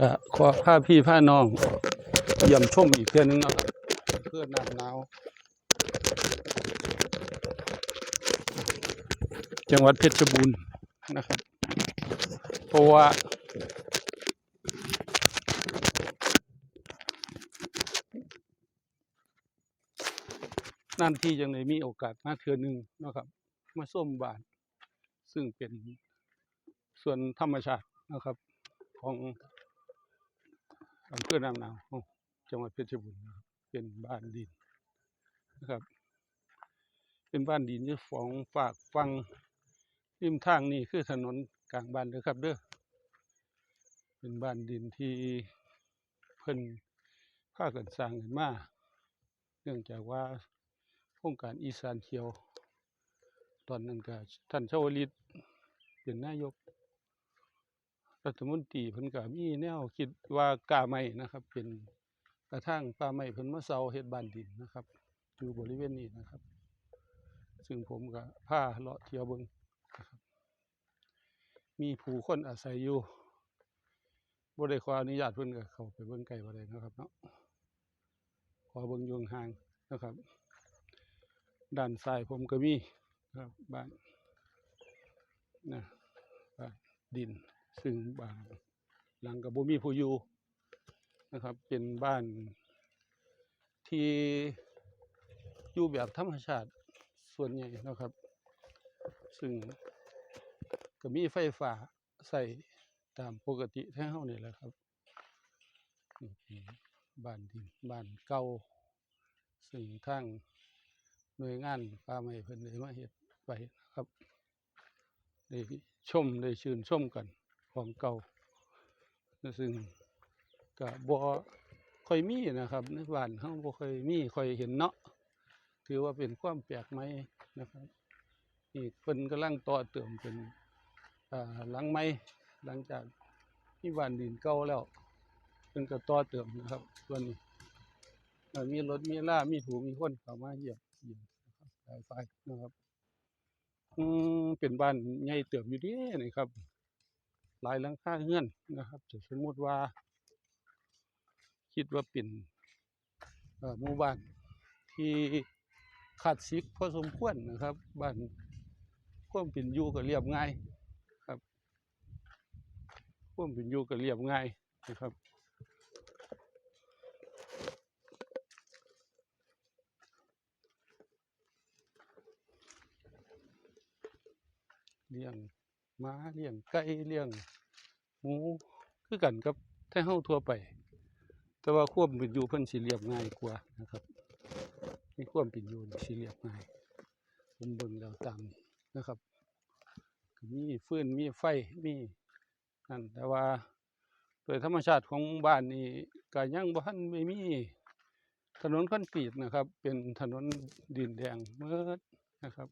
ก็ขอพาพี่พาน้องเยี่ยมชมอีกเทื่อนนึงเนาะเพื่อน้ำหนาวจังหวัดเพชรบูรณ์นะครับ เพราะว่านั่นที่ยังได้มีโอกาสมาเทื่อหนึงนะครับ มาส้มบาน ซึ่งเป็นส่วนธรรมชาตินะครับของ อำเภอน้ำหนาวของจังหวัดเพชรบูรณ์นะครับเป็นบ้านดินนะครับ เป็นบ้านดินที่ฟองฝากฟังริมทางนี่คือถนนกลางบ้านเด้อครับ เด้อเป็นบ้านดินที่เพิ่นพากันสร้างขึ้นมาเนื่องจากว่าโครงการอีสานเขียว ตอนนั้นก็ท่านชวลิตเป็นนายก รัฐมนตรีเพิ่นก็มีแนวคิดว่ากาไม้นะครับ เป็นกระทั่งป่าไม้เพิ่นมาเซาเฮ็ดบ้านดินนะครับอยู่บริเวณนี้นะครับ ซึ่งผมก็พาเลาะเที่ยวเบิ่งนะครับมีผู้คนอาศัยอยู่บ่ได้ขออนุญาตเพิ่นก็เข้าไปเบิ่งไกลบ่ได้นะครับเนาะขอเบิ่งอยู่ห่างนะครับ ด้านซ้ายผมก็มีครับบ้านนะบ้านดิน ซึ่งบ้านหลังกับบ่มีผู้อยู่นะครับ เป็นบ้านที่อยู่แบบธรรมชาติส่วนใหญ่นะครับ ซึ่งก็มีไฟฟ้าใส่ตามปกติแท้เฮานี่แหละครับบ้านดินบ้านเก่าซึ่งทางหน่วยงานป่าไม้เพิ่นได้มาเฮ็ดไว้นะครับได้ชมได้ชื่นชมกัน ของเก่า ซึ่งก็บ่ค่อยมีนะครับในบ้านเฮาบ่ค่อยมีค่อยเห็นเนาะถือว่าเป็นความแปลกใหม่นะครับนี่เพิ่นกำลังต่อเติมเป็นอ่าหลังใหม่หลังจากมีบ้านดินเก่าแล้วเพิ่นก็ต่อเติมนะครับส่วนนี้มีรถมีล่ามีผู้มีคนเข้ามาเหยียมเหยียมนะครับหลายฝ่นะครับ อืมเป็นบ้านใหญ่เติบอยู่ดีนี่ครับ หลายหลังคาเฮือนนะครับจะสมมติว่า คิดว่าเป็นหมู่บ้านที่คลาดซิกพอสมควรนะครับบ้านควมเป็นอยู่ก็เรียบง่ายครับควมเป็นอยู่ก็เรียบง่ายนะครับเลี้ยง ม้าเลี้ยงไก่เลี้ยงหมูคือกันกับแท้เฮาทั่วไป แต่ว่าความเป็นอยู่เพิ่นสิเรียบง่ายกว่านะครับมีความเป็นอยู่นี่สิเรียบง่าย ผมเบิ่งแล้วตามนี้นะครับมีฟืนมีไฟมีนั่นแต่ว่าโดยธรรมชาติของบ้านนี่ก็ยังบ่ทันไม่มีถนนคอนกรีตนะครับ เป็นถนนดินแดงเมิดนะครับ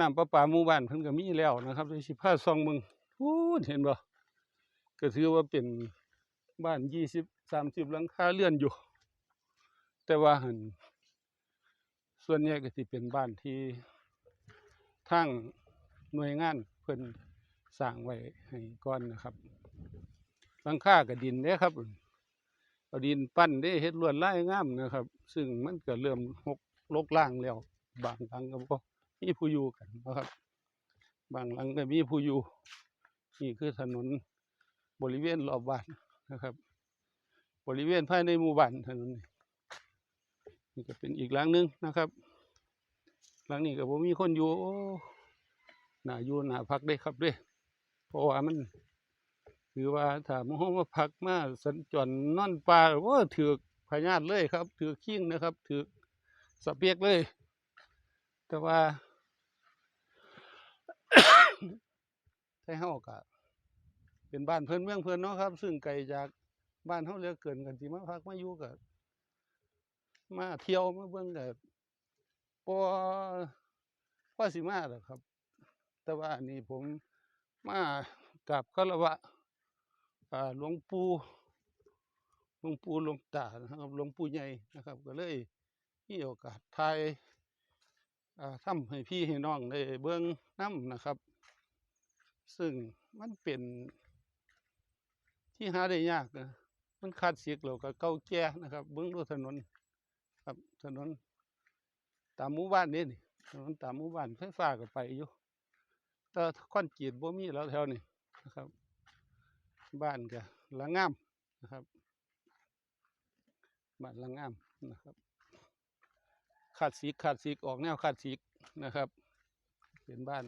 น้ำประปาหมู่บ้านเพิ่นก็มีแล้วนะครับโดยสิพาส่องมึงพูดเห็นบ่ก็ถือว่าเป็นบ้านยี่สิบสามสิบหลังคาเรือนอยู่ แต่ว่าหันส่วนใหญ่ก็สิเป็นบ้านที่ทางหน่วยงานเพิ่นสร้างไว้ให้ก่อนนะครับหลังคาก็ดินเด้ครับเอาดินปั้นเด้เฮ็ดลวดลายงามนะครับ ซึ่งมันก็เริ่มหกลกล่างแล้ว บางครั้งก็บ่ มีผู้อยู่กันนะครับ บางหลังก็มีผู้อยู่นี่คือถนนบริเวณรอบบ้านนะครับ บริเวณภายในหมู่บ้านถนนนี่นี่ก็เป็นอีกหลังหนึงนะครับ หลังนี้ก็บ่มีคนอยู่โอ้น่าอยู่หน่าพักได้ครับด้วยเพราะว่ามันถือว่าถ้าหมู่มาพักมาสัญจรนอนป่าโอ้ถือกพญาตเลยครับ ถือขิงนะครับ ถือสะเปียกเลย แต่ว่า ไทเฮาก็เป็นบ้านเพิ่อนเมืองเพิ่อนเนาะครับ ซึ่งไกลจากบ้านเฮาเหลือเกินกันสิมาพักมาอยู่ก็มาเที่ยวมาเบิ่งก็บ่พอสิมาดอครับ แต่ว่านนี้ผมมากราบคารวะหลวงปู่หลวงปู่หลวงตานะครับหลวงปู่ใหญ่นะครับ ก็เลยมีโอกาสถ่ายทำให้พี่ให้น้องได้เบิ่งน้ำนะครับ ซึ่งมันเป็นที่หาได้ยากนะมันขาดเสียกแล้วก็เก่าแก่นะครับ เบิ่งดูถนน ครับถนน ตามหมู่บ้านนี่นี่ถนนตามหมู่บ้านไฟฟ้าก็ไปอยู่แต่คอนกรีตบ่มีแล้วแถวนี้นะครับ บ้านก็ลังงามนะครับบ้านลังงามนะครับขาดสีกขาดสีกออกแนวขาดสีกนะครับ เป็นบ้าน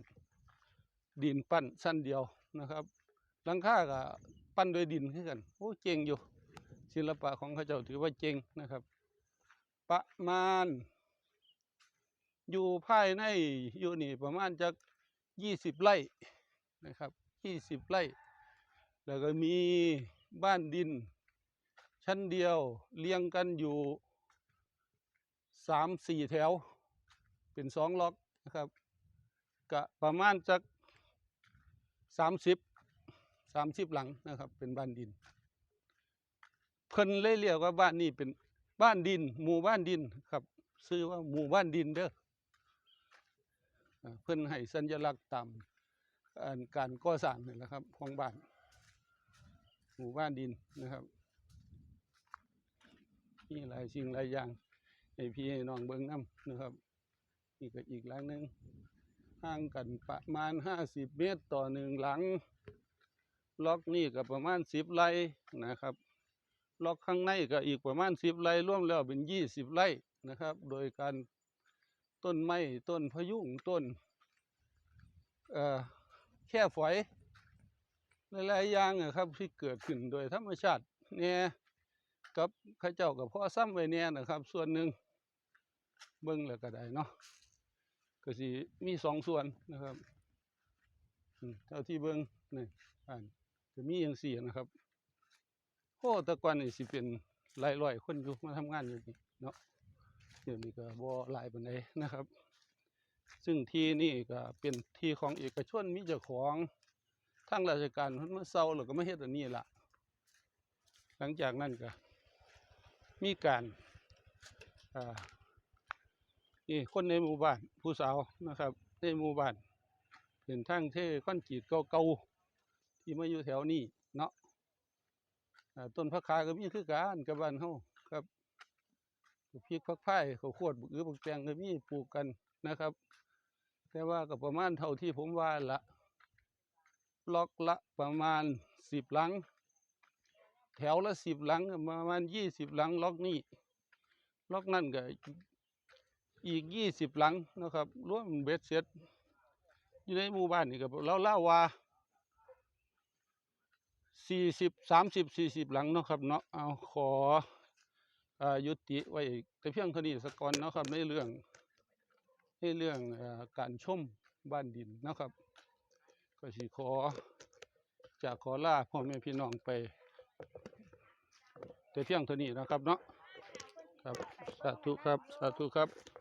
ดินปั้นสั้นเดียวนะครับหลังคาก็ปั้นด้วยดินคือกันโอ้เจ๋งอยู่ ศิลปะของเขาเจ้าถือว่าเจ๋งนะครับ ประมาณ อยู่ภายในอยู่นี่ประมาณจะยี่สิบไร่นะครับยี่สิบไร่ แล้วก็มีบ้านดิน ชั้นเดียวเรียงกันอยู่สามสี่แถว เป็นสองล็อกนะครับกะประมาณจัก สามสิบสามสิบหลังนะครับ เป็นบ้านดิน เพิ่นเลยเรียกว่าบ้านนี้เป็นบ้านดิน หมู่บ้านดินครับชื่อว่าหมู่บ้านดินเด้อเพิ่นให้สัญลักษณ์ตามการก่อสร้างนี่แหละครับของบ้าน หมู่บ้านดินนะครับมีหลายสิ่งหลายอย่างให้พี่ให้น้องเบิ่งน้ำนะครับนี่ก็อีกหลังหนึ่ง ห่างกันประมาณห้าสิบเมตรต่อหนึ่งหลัง ล็อกนี่ก็ประมาณสิบไร่นะครับ ล็อกข้างในก็อีกประมาณสิบไร่รวมแล้วเป็นยี่สิบไร่นะครับ โดยการต้นไม้ต้นพยุงต้นแค่ฝอยหลายๆอย่างอะครับที่เกิดขึ้นโดยธรรมชาติเนี่ยกับข้าเจ้ากับพ่อซ้ำไว้เนี่ยนะครับ ส่วนหนึ่งเบิ้งแล้วก็ได้เนาะ ก็สิมีสองส่วนนะครับเท่าที่เบิ้งนี่อ่านจะมีอย่างสี่นะครับโอ้ตะกอนนี่สิเป็นหลายร้อยคนอยู่มาทำงานอยู่นี่เนาะเดี๋ยวนี้ก็บ่หลายปานใดนะครับ ซึ่งที่นี่ก็เป็นที่ของเอกชนมีเจ้าของทางราชการเพิ่นมาเซาแล้วก็มาเฮ็ดอันนี้ล่ะ หลังจากนั้นก็มีการอ่า นี่คนในหมู่บ้านผู้สาวนะครับ ในหมู่บ้านเป็นทางเทคอนกรีตเก่าๆที่มาอยู่แถวนี้เนาะต้นผักคาก็มีคือกันกับบ้านเฮาครับพริกผักไผ่ข้าวดบักอือบักแตงก็มีปลูกกันนะครับ แต่ว่าก็ประมาณเท่าที่ผมว่าละล็อกละประมาณสิบหลัง แถวละสิบหลังประมาณยี่สิบหลังล็อกนี้ล็อกนั่นก็ อีกยี่สิบหลังนะครับรวมเบ็ดเสร็จอยู่ในหมู่บ้านนี่ก็เล่าเล่าว่าสี่สิบสามสิบสี่สิบหลังเนาะครับเนาะเอาขออายุติไว้แต่เพียงเท่านี้สกก่อนเนาะครับในเรื่องในเรื่องอการชมบ้านดินนะครับ ก็สิขอจากขอลาพ่อแม่พี่น้องไป แต่เพียงเท่านี้นะครับเนาะครับสาธุครับสาธุครับ